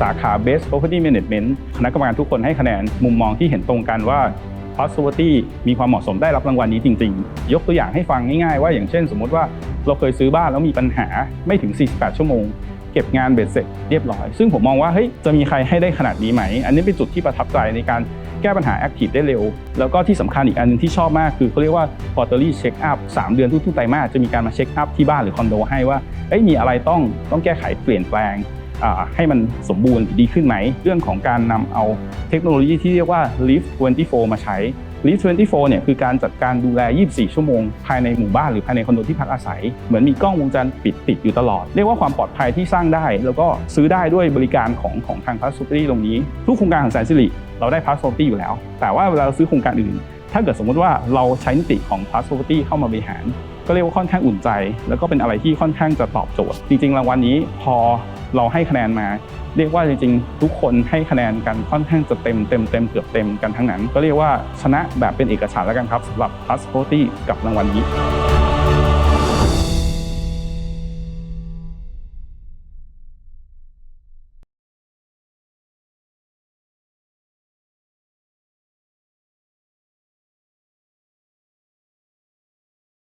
สาขา Best Property Management คณะกรรมการทุกคนให้คะแนนมุมมองที่เห็นตรงกันว่า p a s s v e r t y มีความเหมาะสมได้รับรางวัลนี้จริง ๆ ยกตัวอย่างให้ฟังง่ายๆ ว่าอย่างเช่น สมมติว่าเราเคยซื้อบ้านแล้วมีปัญหาไม่ถึง 48 ชั่วโมง เก็บงานเบ็ดเสร็จเรียบร้อย ซึ่งผมมองว่าเฮ้ยจะมีใครให้ได้ขนาดนี้ไหม อันนี้เป็นจุดที่ประทับใจในการแก้ปัญหา Active ได้เร็ว แล้วก็ที่สำคัญอีกอันหนึงที่ชอบมากคือเขาเรียกว่า quarterly check up 3 เดือนทุกๆไตรมาสจะมีการมาเช็คอัพที่บ้านหรือคอนโดให้ว่าเอ้ยมีอะไรต้องต้องแก้ไขเปลี่ยนแปลง ให้มันสมบูรณ์ดีขึ้นไหม เรื่องของการนำเอาเทคโนโลยีที่เรียกว่า Lift 24 มาใช้ Lift 24เนี่ยคือการจัดการดูแล 24 ชั่วโมง ภายในหมู่บ้านหรือภายในคอนโดที่พักอาศัย เหมือนมีกล้องวงจรปิดติดอยู่ตลอด เรียกว่าความปลอดภัยที่สร้างได้ แล้วก็ซื้อได้ด้วยบริการของของทางพัส p ต r ตรงนี้ ทุกโครงการของแสนสิริเราได้พัส p ต r อยู่แล้ว แต่ว่าเวลาเราซื้อโครงการอื่น ถ้าเกิดสมมติว่าเราใช้นิติของพัส p ต r เข้ามาบริหารก็เรียกว่าค่อนข้างอุ่นใจ แล้วก็เป็นอะไรที่ค่อนข้างจะตอบโจทย์ จริงๆ รางวัลนี้พอ เราให้คะแนนมา เรียกว่าจริงๆ ทุกคนให้คะแนนกันค่อนข้างจะเต็มเต็มเต็มเกือบเต็มกันทั้งนั้น ก็เรียกว่าชนะแบบเป็นเอกฉันท์แล้วกันครับสำหรับ p a s s p o r t y กับรางวัลนี้